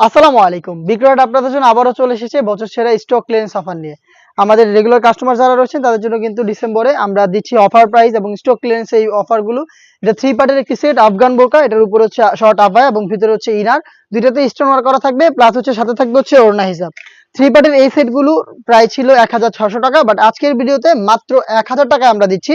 আসসালামু আলাইকুম। বিক্রয় আপনাদের জন্য আবারও চলে এসেছে বছর সেরা স্টক ক্লিয়ারেন্স অফার নিয়ে। আমাদের রেগুলার কাস্টমার যারা রয়েছেন, তাদের জন্য কিন্তু ডিসেম্বরে আমরা দিচ্ছি অফার প্রাইস এবং স্টক ক্লিয়ারেন্স এই অফারগুলো এটা থ্রি পার্টের একটি সেট আফগান বোরকা, এটার উপর হচ্ছে শর্ট আফায়া এবং ভিতরে হচ্ছে ইনার। দুইটাতে স্টোন ওয়ার্ক করা থাকবে প্লাস হচ্ছে সাথে থাকবে হচ্ছে ওড়না হিসাব থ্রি পার্টের এই সেটগুলো প্রায় ছিল এক টাকা বাট আজকের ভিডিওতে মাত্র এক টাকায় আমরা দিচ্ছি।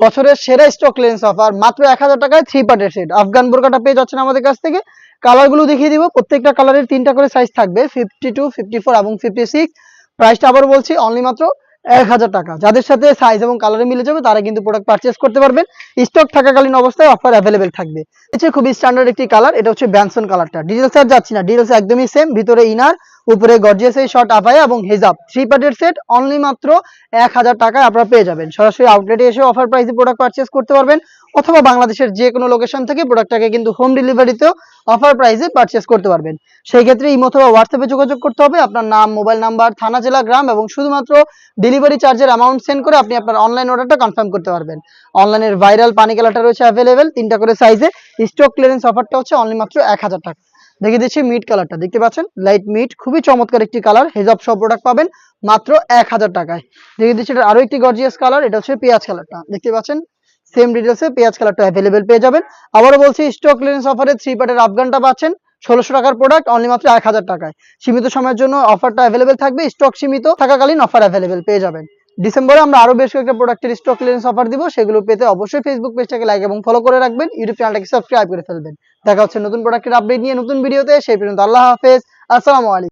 বছরের সেরা স্টক ক্লিয়ারেন্স অফার মাত্র এক হাজার টাকায় থ্রি পার্টের সেট আফগান বোরকাটা পেয়ে যাচ্ছেন আমাদের কাছ থেকে। কালারগুলো দেখিয়ে দিব। প্রত্যেকটা কালারের তিনটা করে সাইজ থাকবে ফিফটি টু ফিফটি ফোর এবং ফিফটি সিক্স প্রাইসটা আবার বলছি অনলি মাত্র এক হাজার টাকা। যাদের সাথে সাইজ এবং কালারে মিলে যাবে, তারা কিন্তু প্রোডাক্ট পারচেস করতে পারবেন। স্টক থাকাকালীন অবস্থায় অফার অ্যাভেলেবেল থাকবে। হচ্ছে খুবই স্ট্যান্ডার্ড একটি কালার এটা হচ্ছে ব্যানসন কালারটা ডিটেলস আর যাচ্ছি না। ডিটেলস একদমই সেম ভিতরে ইনার উপরে গর্জিয়াস এই শর্ট আফায়া এবং হেজাব থ্রি পার্টের সেট অনলি মাত্র এক হাজার টাকায় আপনারা পেয়ে যাবেন। সরাসরি আউটলেটে এসে অফার প্রাইসে প্রোডাক্ট পারচেস করতে পারবেন অথবা বাংলাদেশের যে কোনো লোকেশন থেকে প্রোডাক্টটাকে কিন্তু হোম ডেলিভারিতেও অফার প্রাইসে পারচেস করতে পারবেন। সেই ক্ষেত্রে ইমো অথবা হোয়াটসঅ্যাপে যোগাযোগ করতে হবে। আপনার নাম মোবাইল নাম্বার থানা, জেলা, গ্রাম এবং শুধুমাত্র ডেলিভারি চার্জের অ্যামাউন্ট সেন্ড করে আপনি আপনার অনলাইন অর্ডারটা কনফার্ম করতে পারবেন। অনলাইনের ভাইরাল পানি কালারটা রয়েছে অ্যাভেলেবেল তিনটা করে সাইজে স্টক ক্লিয়ারেন্স অফারটা হচ্ছে অনলি মাত্র এক হাজার টাকা। দেখিয়ে দিচ্ছি মিড কালারটা দেখতে পাচ্ছেন? লাইট মিড খুবই চমৎকার একটি কালার হেজাব সব প্রোডাক্ট পাবেন মাত্র এক হাজার টাকায়। দেখিয়ে দিচ্ছি এটা আরও একটি গর্জিয়াস কালার এটা হচ্ছে পেঁয়াজ কালারটা দেখতে পাচ্ছেন? সেম ডিটেলসে পেঁয়াজ কালারটা অ্যাভেলেবেল পেয়ে যাবেন। আবারও বলছি স্টক ক্লিয়ারেন্স অফারে থ্রি পার্টের আফগানটা পাচ্ছেন। ষোলোশো টাকার প্রোডাক্ট অনলি মাত্র এক হাজার টাকায়। সীমিত সময়ের জন্য অফারটা অ্যাভেলেবেল থাকবে। স্টক সীমিত, থাকাকালীন অফার অ্যাভেলেবেল পেয়ে যাবেন। ডিসেম্বরে আমরা আরও বেশ কয়েকটা প্রোডাক্টের স্টক ক্লিয়ারেন্স অফার দিব, সেগুলো পেতে অবশ্যই ফেসবুক পেজটাকে লাইক এবং ফলো করে রাখবেন ইউটিউব চ্যানেলটাকে সাবস্ক্রাইব করে ফেলবেন। দেখা হচ্ছে নতুন প্রোডাক্টের আপডেট নিয়ে নতুন ভিডিওতে সেই পর্যন্ত আল্লাহ হাফেজ, আসসালামু আলাইকুম।